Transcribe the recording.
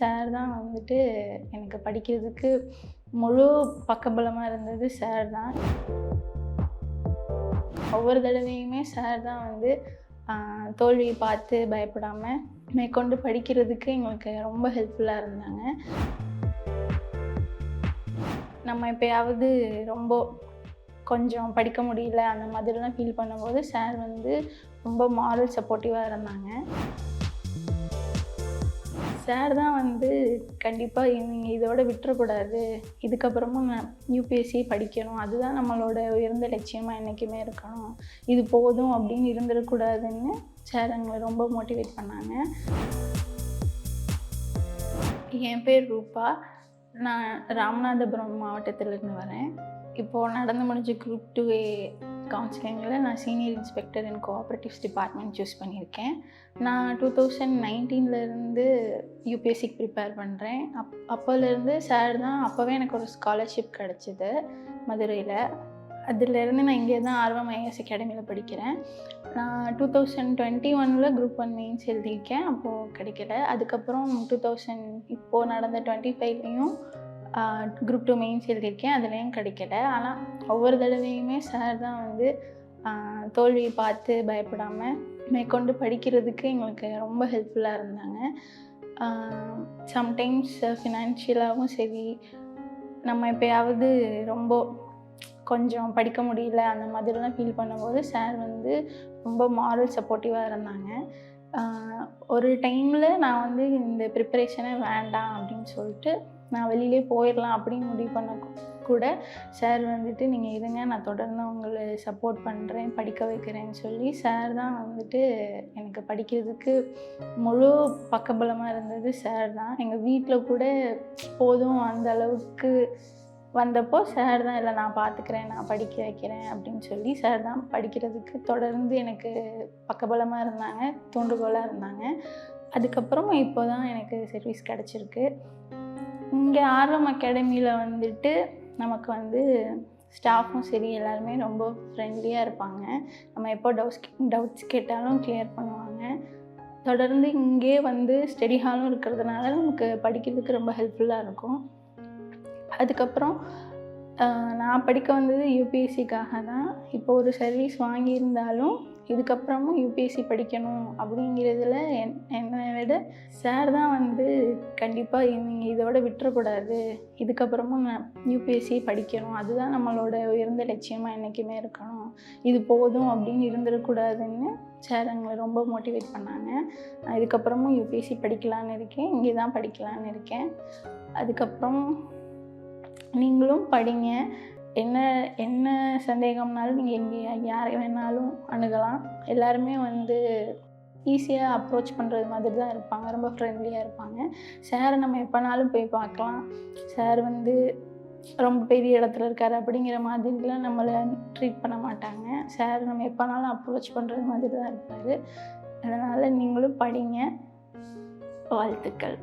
Sir தான் வந்துட்டு எனக்கு படிக்கிறதுக்கு முழு பக்கபலமாக இருந்தது சார் தான். ஒவ்வொரு தடவையுமே சார் தான் வந்து தோல்வியை பார்த்து பயப்படாமல் மேற்கொண்டு படிக்கிறதுக்கு எங்களுக்கு ரொம்ப ஹெல்ப்ஃபுல்லாக இருந்தாங்க. நம்ம எப்பயாவது ரொம்ப கொஞ்சம் படிக்க முடியல அந்த மாதிரிலாம் ஃபீல் பண்ணும்போது சார் வந்து ரொம்ப மாரல் சப்போர்ட்டிவாக இருந்தாங்க. சார் தான் வந்து கண்டிப்பாக நீங்கள் இதோட விட்டுறக்கூடாது. இதுக்கப்புறமும் நான் யூபிஎஸ்சி படிக்கணும். அதுதான் நம்மளோட உயர்ந்த லட்சியமாக என்றைக்குமே இருக்கணும். இது போதும் அப்படின்னு இருந்துடக்கூடாதுன்னு சார் எங்களை ரொம்ப மோட்டிவேட் பண்ணாங்க. என் பேர் ரூபா. நான் ராமநாதபுரம் மாவட்டத்திலேருந்து வரேன். இப்போது நடந்து முடிஞ்ச குரூப் டூ ஏ கவுன்சிலிங்கில் நான் senior inspector in cooperatives department choose பண்ணியிருக்கேன். நான் டூ தௌசண்ட் நைன்டீன்லேருந்து யூபிஎஸ்சிக்கு ப்ரிப்பேர் பண்ணுறேன் அப் அப்போலேருந்து சார் தான் அப்போவே எனக்கு ஒரு ஸ்காலர்ஷிப் கிடச்சிது மதுரையில். அதுலேருந்து நான் இங்கே தான் ஆர்வம் ஐஎஸ் அகாடமியில் படிக்கிறேன். நான் டூ தௌசண்ட் டுவெண்ட்டி ஒனில் குரூப் ஒன் மெயின்ஸ் எழுதியிருக்கேன். அப்போது கிடைக்கல. அதுக்கப்புறம் டூ தௌசண்ட் இப்போது நடந்த டுவெண்ட்டி ஃபைவ்லேயும் குரூப் டூ மெயின்ஸ் எழுதியிருக்கேன். அதுலேயும் கிடைக்கல. ஆனால் ஒவ்வொரு தடவையுமே சார் தான் வந்து தோல்வியை பார்த்து பயப்படாமல் மேற்கொண்டு படிக்கிறதுக்கு எங்களுக்கு ரொம்ப ஹெல்ப்ஃபுல்லாக இருந்தாங்க. சம்டைம்ஸ் ஃபினான்ஷியலாகவும் சரி நம்ம எப்பயாவது ரொம்ப கொஞ்சம் படிக்க முடியல அந்த மாதிரிலாம் ஃபீல் பண்ணும்போது சார் வந்து ரொம்ப மாரல் சப்போர்ட்டிவாக இருந்தாங்க. ஒரு டைமில் நான் வந்து இந்த ப்ரிப்பரேஷனே வேண்டாம் அப்படின்னு சொல்லிட்டு நான் வெளியிலே போயிடலாம் அப்படின்னு முடிவு பண்ண கூட சார் வந்துட்டு நீங்கள் இருங்க நான் தொடர்ந்து உங்களை சப்போர்ட் பண்ணுறேன் படிக்க வைக்கிறேன்னு சொல்லி சார் தான் வந்துட்டு எனக்கு படிக்கிறதுக்கு முழு பக்கபலமாக இருந்தது சார் தான். எங்கள் வீட்டில் கூட போதும் அந்த அளவுக்கு வந்தப்போ சார் தான் இல்லை நான் பார்த்துக்கிறேன் நான் படிக்க வைக்கிறேன் அப்படின்னு சொல்லி சார் தான் படிக்கிறதுக்கு தொடர்ந்து எனக்கு பக்கபலமாக இருந்தாங்க தூண்டுகோலாக இருந்தாங்க. அதுக்கப்புறம் இப்போ தான் எனக்கு சர்வீஸ் கிடச்சிருக்கு. இங்கே ஆர்வம் அகாடமியில் வந்துட்டு நமக்கு வந்து ஸ்டாஃபும் சரி எல்லாருமே ரொம்ப ஃப்ரெண்ட்லியாக இருப்பாங்க. நம்ம எப்போ டவுட்ஸ் டவுட்ஸ் கேட்டாலும் கிளியர் பண்ணுவாங்க. தொடர்ந்து இங்கே வந்து ஸ்டடி ஹாலும் இருக்கிறதுனால நமக்கு படிக்கிறதுக்கு ரொம்ப ஹெல்ப்ஃபுல்லாக இருக்கும். அதுக்கப்புறம் நான் படிக்க வந்தது யூபிஎஸ்சிக்காக தான். இப்போ ஒரு சர்வீஸ் வாங்கியிருந்தாலும் இதுக்கப்புறமும் யூபிஎஸ்சி படிக்கணும் அப்படிங்கிறதுல என் என்னை விட சார் தான் வந்து கண்டிப்பாக நீங்கள் இதோட விட்டுறக்கூடாது. இதுக்கப்புறமும் நான் யூபிஎஸ்சி படிக்கணும். அதுதான் நம்மளோட உயர்ந்த லட்சியமாக என்றைக்குமே இருக்கணும். இது போதும் அப்படின்னு இருந்துடக்கூடாதுன்னு சார் எங்களை ரொம்ப மோட்டிவேட் பண்ணாங்க. நான் இதுக்கப்புறமும் யூபிஎஸ்சி படிக்கலான்னு இருக்கேன். இங்கே தான் படிக்கலான்னு இருக்கேன். அதுக்கப்புறம் நீங்களும் படிங்க. என்ன என்ன சந்தேகம்னாலும் நீங்கள் எங்கே யாரை வேணாலும் அணுகலாம். எல்லாருமே வந்து ஈஸியாக அப்ரோச் பண்ணுறது மாதிரி தான் இருப்பாங்க. ரொம்ப ஃப்ரெண்ட்லியாக இருப்பாங்க. சாரை நம்ம எப்போனாலும் போய் பார்க்கலாம். சார் வந்து ரொம்ப பெரிய இடத்துல இருக்கார் அப்படிங்கிற மாதிரிலாம் நம்மளை ட்ரீட் பண்ண மாட்டாங்க. சார் நம்ம எப்போனாலும் அப்ரோச் பண்ணுறது மாதிரி தான் இருப்பார். அதனால் நீங்களும் படிங்க. வாழ்த்துக்கள்.